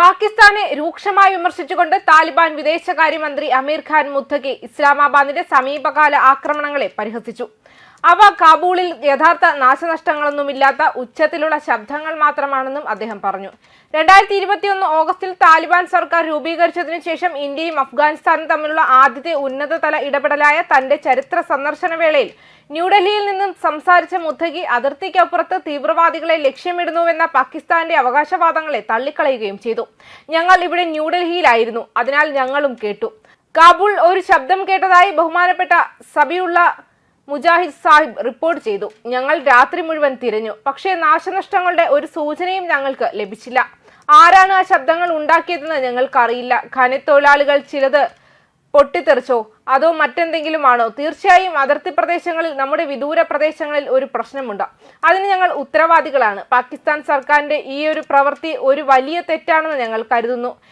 പാകിസ്ഥാനെ രൂക്ഷമായി വിമർശിച്ചുകൊണ്ട് താലിബാൻ വിദേശകാര്യമന്ത്രി അമീർ ഖാൻ മുത്തഖി ഇസ്ലാമാബാദിന്റെ സമീപകാല ആക്രമണങ്ങളെ പരിഹസിച്ചു. അവ കാബൂളിൽ യഥാർത്ഥ നാശനഷ്ടങ്ങളൊന്നുമില്ലാത്ത ഉച്ചത്തിലുള്ള ശബ്ദങ്ങൾ മാത്രമാണെന്നും അദ്ദേഹം പറഞ്ഞു. രണ്ടായിരത്തി ഇരുപത്തിയൊന്ന് ഓഗസ്റ്റിൽ താലിബാൻ സർക്കാർ രൂപീകരിച്ചതിനു ശേഷം ഇന്ത്യയും അഫ്ഗാനിസ്ഥാനും തമ്മിലുള്ള ആദ്യത്തെ ഉന്നതതല ഇടപെടലായ തന്റെ ചരിത്ര സന്ദർശന വേളയിൽ ന്യൂഡൽഹിയിൽ നിന്നും സംസാരിച്ച മുത്തഖി അതിർത്തിക്കപ്പുറത്ത് തീവ്രവാദികളെ ലക്ഷ്യമിടുന്നുവെന്ന പാകിസ്ഥാന്റെ അവകാശവാദങ്ങളെ തള്ളിക്കളയുകയും ചെയ്തു. ഞങ്ങൾ ഇവിടെ ന്യൂഡൽഹിയിലായിരുന്നു. അതിനാൽ ഞങ്ങളും കേട്ടു. കാബൂൾ ഒരു ശബ്ദം കേട്ടതായി ബഹുമാനപ്പെട്ട സബിയുള്ള മുജാഹിദ് സാഹിബ് റിപ്പോർട്ട് ചെയ്തു. ഞങ്ങൾ രാത്രി മുഴുവൻ തിരഞ്ഞു. പക്ഷേ നാശനഷ്ടങ്ങളുടെ ഒരു സൂചനയും ഞങ്ങൾക്ക് ലഭിച്ചില്ല. ആരാണ് ആ ശബ്ദങ്ങൾ ഉണ്ടാക്കിയതെന്ന് ഞങ്ങൾക്കറിയില്ല. ഖനിത്തൊഴിലാളികൾ ചിലത് പൊട്ടിത്തെറിച്ചോ? അതോ മറ്റെന്തെങ്കിലും ആണോ തീർച്ചയായും അതിർത്തി പ്രദേശങ്ങളിൽ നമ്മുടെ വിദൂര പ്രദേശങ്ങളിൽ ഒരു പ്രശ്നമുണ്ട്. അതിന് ഞങ്ങൾ ഉത്തരവാദികളാണ്. പാകിസ്ഥാൻ സർക്കാരിന്റെ ഈ ഒരു പ്രവൃത്തി ഒരു വലിയ തെറ്റാണെന്ന് ഞങ്ങൾ കരുതുന്നു.